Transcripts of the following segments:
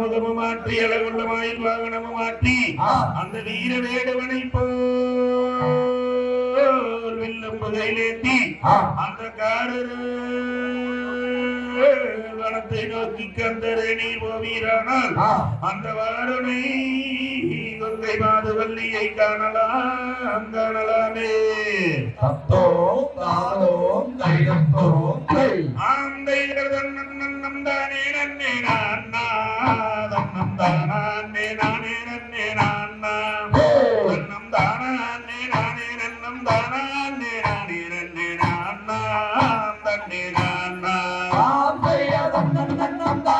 அமுதமும் மாற்றி அழகுள்ளமாயில் வாகனமும் மாற்றி அந்த வீர வேடுவனை போல் வில்லும் புதையிலேத்தி அந்த காரர் வனத்தை நோக்கி கந்தரை நீர் ஓவீரானால் அந்த வாருனை கொங்கை மாதுவல்லியை காணலாம் காணலாமே. தத்தோம் தானோம் தைரத்தோம் ஆந்தை நம் I'm.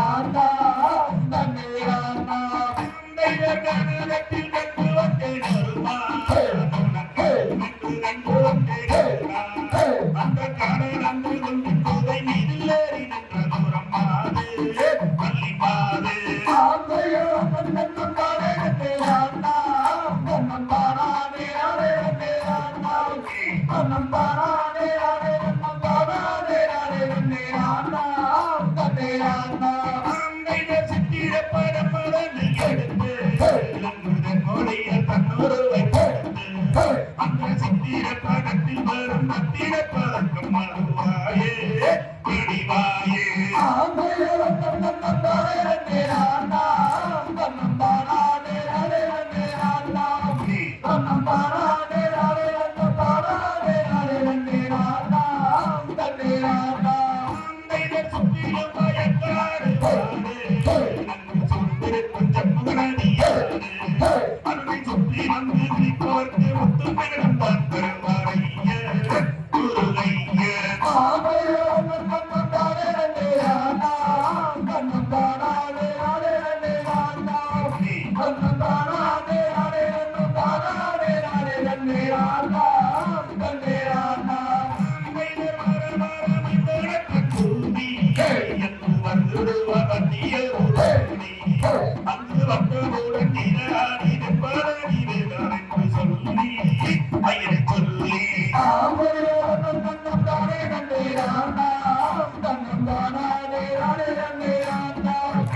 Andal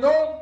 terminou